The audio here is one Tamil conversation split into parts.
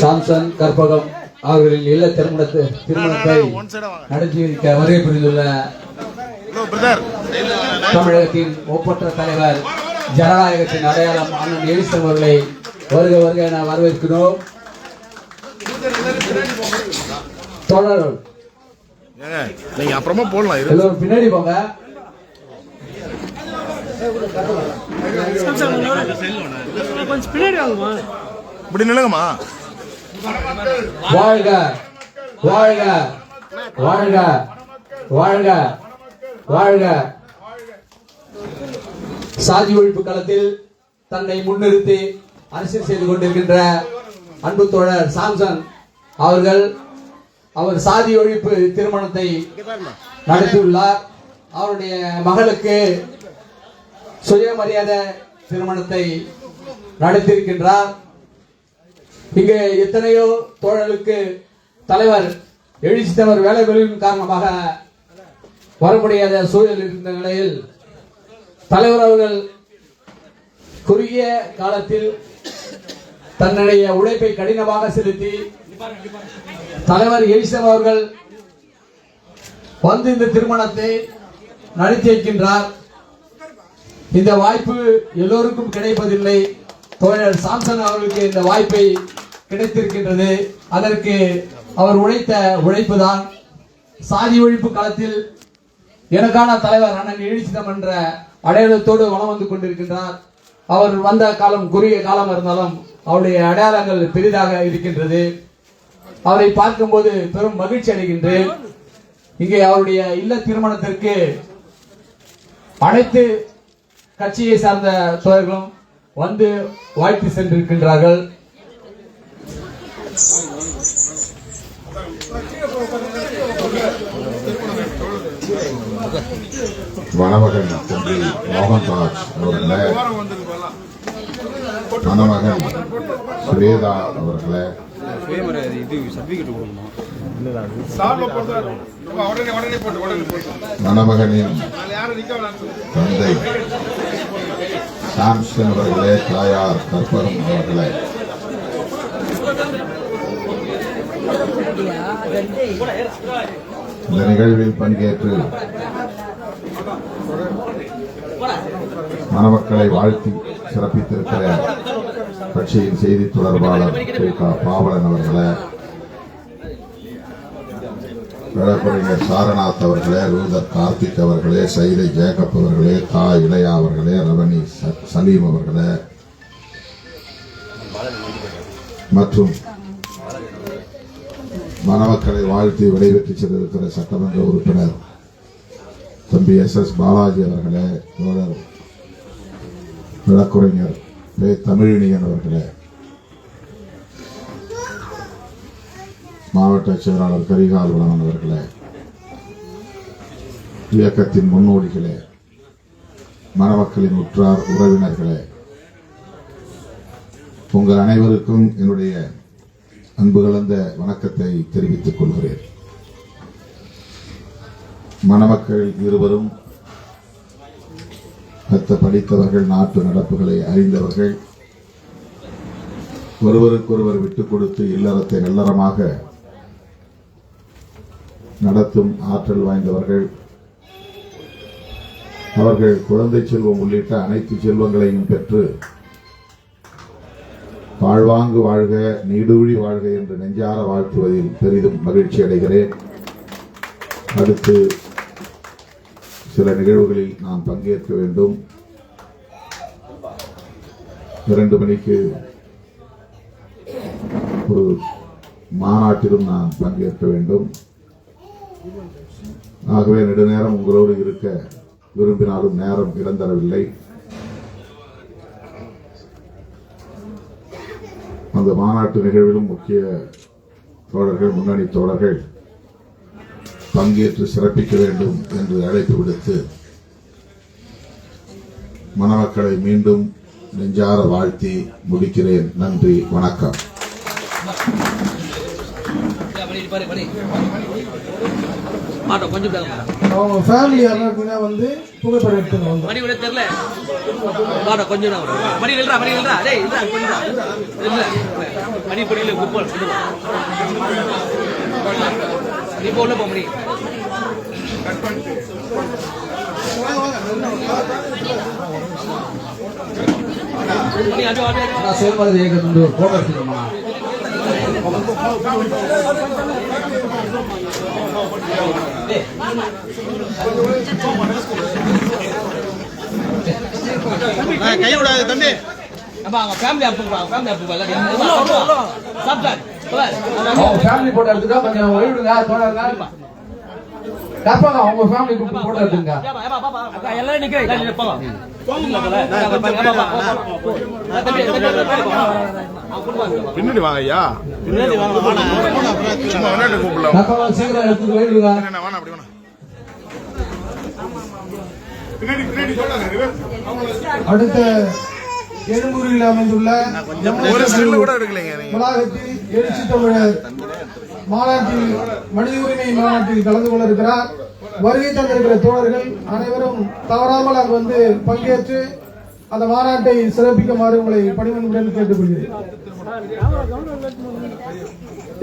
சாம்சன் கற்பகம் அவர்களின் இல்ல திருமணத்தை திருமணத்தை நடத்தி வைக்க வருகை புரிந்துள்ள தமிழகத்தின் ஒப்பற்ற தலைவர் ஜனநாயகத்தின் அடையாளம் அண்ணன் எலிசன் அவர்களை வருக வருக என வரவேற்கிறோம். ஏங்க, நீங்க அப்புறமா போடலாம் பின்னாடி போங்க. கொஞ்சம் பின்னாடி இப்படி நில்லுங்கம்மா வாழ்க வாழ்க வாழ்க வாழ்க வாழ்க. சாதி ஒழிப்பு களத்தில் தன்னை முன்னிறுத்தி அரசியல் செய்து கொண்டிருக்கின்ற அன்பு தோழர் சாம்சன் அவர்கள் அவர் சாதி ஒழிப்பு திருமணத்தை நடத்தியுள்ளார். அவருடைய மகளுக்கு சுயமரியாதை திருமணத்தை நடத்தியிருக்கின்றார். இங்கே எத்தனையோ தோழர்களுக்கு தலைவர் எழுச்சி தலைவர் வேலைகளின் காரணமாக வர முடியாத சூழல் இருந்த நிலையில் தலைவர் அவர்கள் குறுகிய காலத்தில் தன்னுடைய உழைப்பை கடினமாக செலுத்தி தலைவர் எலிசம் அவர்கள் வந்து இந்த திருமணத்தை நடத்தி வைக்கின்றார் இந்த வாய்ப்பு எல்லோருக்கும் கிடைப்பதில்லை. தோழர் சாம்சன் அவர்களுக்கு இந்த வாய்ப்பை கிடைத்திருக்கின்றது. அதற்கு அவர் உழைத்த உழைப்பு தான். சாதி ஒழிப்பு காலத்தில் எனக்கான தலைவர் அண்ணன் எழுச்சிதம் என்ற அடையாளத்தோடு வனம் வந்து கொண்டிருக்கின்றார். அவர் வந்த காலம் குறுகிய காலம் இருந்தாலும் அவருடைய அடையாளங்கள் பெரிதாக இருக்கின்றது. அவரை பார்க்கும்போது பெரும் மகிழ்ச்சி அடைகின்றேன். இங்கே அவருடைய இல்ல திருமணத்திற்கு அனைத்து கட்சியை சார்ந்த தோழர்களும் வந்து வாழ்த்து சென்றிருக்கின்றார்கள். வனமகன் தம்பி மோகன்ராஜ் அவர்களே. மணமகன் சுவேதா அவர்களே. மணமகனின் தந்தை சாம்சன் அவர்களே தாயார் கற்பகம் அவர்களே. இந்த நிகழ்வில் பங்கேற்று மணமக்களை வாழ்த்தி சிறப்பித்திருக்கிற கட்சியின் செய்தி தொடர்பாளர் பாவலன் அவர்களே வழக்கறிஞர் சாரநாத் அவர்களே ரூதர் கார்த்திக் அவர்களே சைதை ஜேக்கப் அவர்களே தா இளையா அவர்களே ரவணி ச- சலீம் அவர்களே மற்றும் மணமக்களை வாழ்த்தி விடைபெற்று சென்றிருக்கிற சட்டமன்ற உறுப்பினர் தம்பி எஸ் எஸ் பாலாஜி அவர்களே தோழர் வழக்குரைஞர் தமிழினியன் அவர்களே. மாவட்ட செயலாளர் கரிகால் வளவன் அவர்களே இயக்கத்தின் முன்னோடிகளே மணமக்களின் உற்றார் உறவினர்களே உங்கள் அனைவருக்கும் என்னுடைய அன்பு கலந்த வணக்கத்தை தெரிவித்துக் கொள்கிறேன். மணமக்கள் இருவரும் மத்த படித்தவர்கள் நாட்டு நடப்புகளை அறிந்தவர்கள். ஒருவருக்கொருவர் விட்டுக் கொடுத்து இல்லறத்தை நல்லறமாக நடத்தும் ஆற்றல் வாய்ந்தவர்கள். அவர்கள் குழந்தை செல்வம் உள்ளிட்ட அனைத்து செல்வங்களையும் பெற்று வாழ்வாங்கு வாழ்க நீடூழி வாழ்க என்று நெஞ்சார வாழ்த்துவதில் பெரிதும் மகிழ்ச்சி அடைகிறேன். அடுத்து சில நிகழ்வுகளில் நான் பங்கேற்க வேண்டும். இரண்டு மணிக்கு ஒரு மாநாட்டிலும் நான் பங்கேற்க வேண்டும். ஆகவே நெடுநேரம் உங்களோடு இருக்க விரும்பினாலும் நேரம் இழந்தரவில்லை. அந்த மாநாட்டு நிகழ்விலும் முக்கிய தோழர்கள் முன்னணி தோழர்கள் பங்கேற்று சிறப்பிக்க வேண்டும் என்று அழைப்பு விடுத்து மணமக்களை மீண்டும் நெஞ்சார வாழ்த்தி முடிக்கிறேன். நன்றி வணக்கம். மாட்டோம் கொஞ்சம் அவங்க ஃபேமிலி யாரும் வந்து புகைப்படம் எடுத்துங்க வந்து. மணி விட தெரியல. மாட்டோம் கொஞ்சம் தான். மணி இல்லடா மணி இல்லடா. டேய் இல்ல கொஞ்சம் இல்ல மணி பொடியில குப்பல் நீ போல போ மணி. மணி அது அது நான் செயல்பாடு இயக்கத்தின் ஒரு போட்டோ எடுத்துக்கோமா. கை விடாது தம்பி ஃபேமிலி ஃபேமிலி அப்புறம் போட்டோ எடுத்துட்டா கொஞ்சம் ஓய்விடுங்க கேட்பாங்க அவங்க ஃபேமிலி குரூப் போட்டோ எடுத்துங்க எல்லாரும் நிக்கிறேன் போங்க. பின்னாடி வாங்க ஐயா சும்மா விளையாட்டு கூப்பிடலாம் கேட்பாங்க சீக்கிரம் எடுத்து ஓய்விடுங்க என்ன வேணா அப்படி வேணா பின்னாடி பின்னாடி சொல்லுங்க அடுத்த எழும்பூரில் அமைந்துள்ள ஒரு செல்லு கூட எடுக்கலைங்க எழுச்சி தமிழர் மாநாட்டில் மனித உரிமை மாநாட்டில் கலந்து கொள்ள இருக்கிறார் வருகை தந்திருக்கிற தோழர்கள் அனைவரும் தவறாமல் அங்கு வந்து பங்கேற்று அந்த மாநாட்டை சிறப்பிக்குமாறு உங்களை பணிவன்புடன் கேட்டுக்கொள்கிறேன்.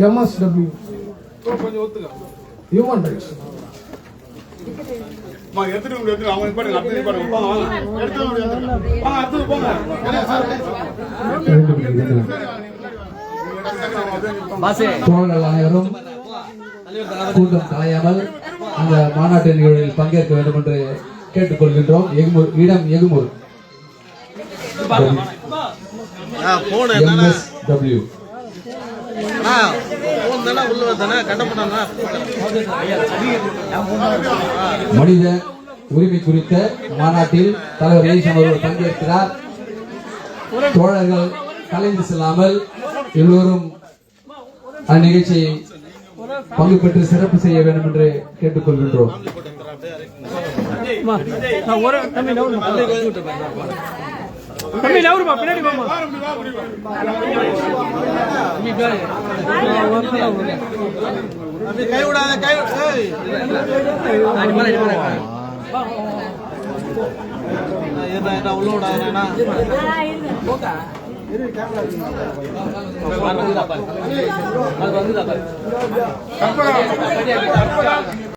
எம்எஸ்டபிள்யூ ஹியூமன் ரைட்ஸ் தோழர்கள் அனைவரும் கூட்டம் கலையாமல் அந்த மாநாட்டு நிகழ்வில் பங்கேற்க வேண்டும் என்று கேட்டுக்கொள்கின்றோம். எகுமூர் இடம் எகுமூர். மனித உரிமை குறித்த மாநாட்டில் தலைவர் அவர்கள் பங்கேற்கிறார். தோழர்கள் கலைந்து செல்லாமல் எல்லோரும் அந்நிகழ்ச்சியை பங்கு பெற்று சிறப்பு செய்ய வேண்டும் என்று கேட்டுக்கொள்கின்றோம். தம்பி நவருமா உள்ள போமா கை விடாத பாரு